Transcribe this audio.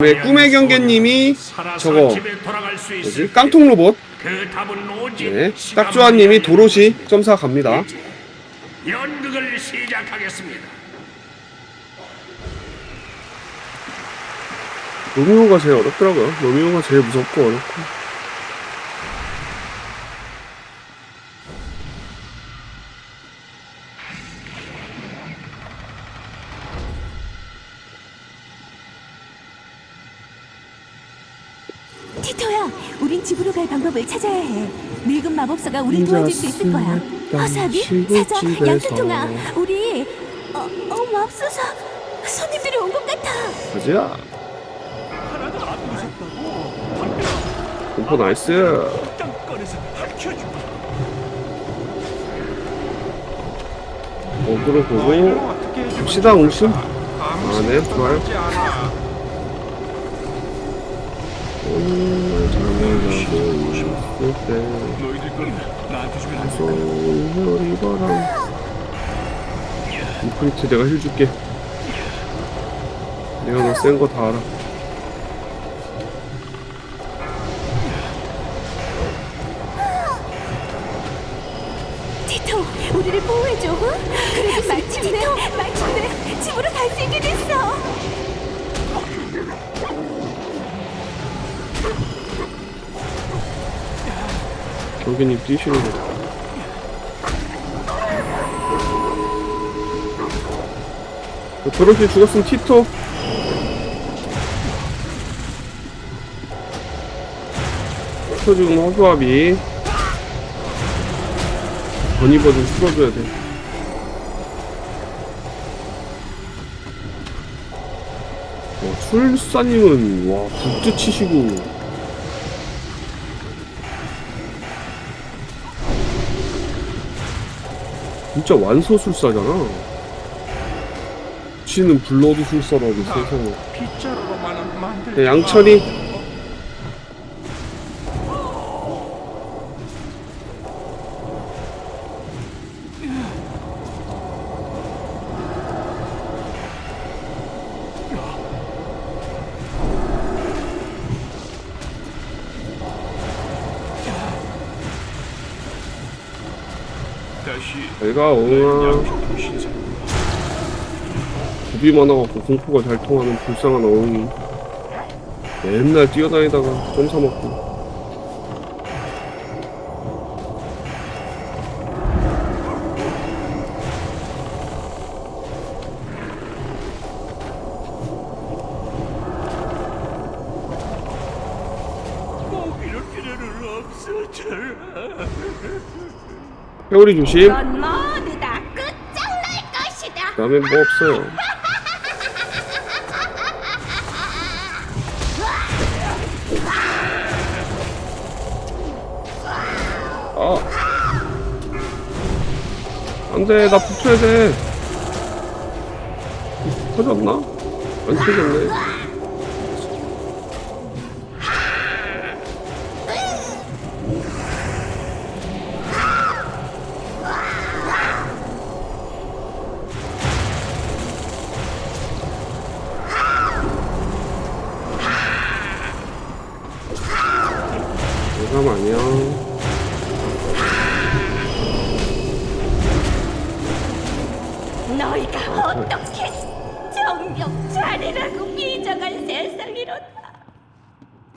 네, 꿈의 경계님이 저거 뭐지? 깡통 로봇. 그 네, 시간 딱조아님이 문제입니다. 도로시 점사 갑니다. 연극을 시작하겠습니다. 로미오가 제일 어렵더라고요. 로미오가 제일 무섭고 어렵고. 티토야, 우린 집으로 갈 방법을 찾아야 해. 늙은 마법사가 우리 혼자 도와줄 수 있을 거야. 허사비. 사자, 양키통아, 우리 어, 어, 맙소사. 손님들이 온 것 같아. 가자. 공포 나이스. 어그로 보고 갑시다 웅심. 아, 네, 좋아요. 때 너희들 건 나한테 안 돼. 무서운 리버랑 인프리트 내가 내가 너 센 거 다 알아 티토, 우리를 보호해줘. 응? 그래도 마침내, 마침내 집으로 갈 수 있게 됐어. 경기님 뛰시는 거 그렇게 죽었으면 티토. 티토 지금 허수아비. 버니버 좀 풀어줘야 돼. 와, 술사님은 와 북두 치시고 진짜 완소술사잖아. 치는 블러드 술사라고 세상에. 만들. 네, 양철이 신세. 겁이 많아갖고 공포가 잘 통하는 불쌍한 어흥이 맨날 뛰어다니다가 점 사먹고 없어져라. 회오리 조심. 넌 모두 다 끝장날 것이다. 그다음에 뭐 없어요. 아. 안 돼 나 붙여야 돼. 터졌나? 안 터졌네 대감 안녕 너희가 어떻게 정령 자네라고 삐져간 세상에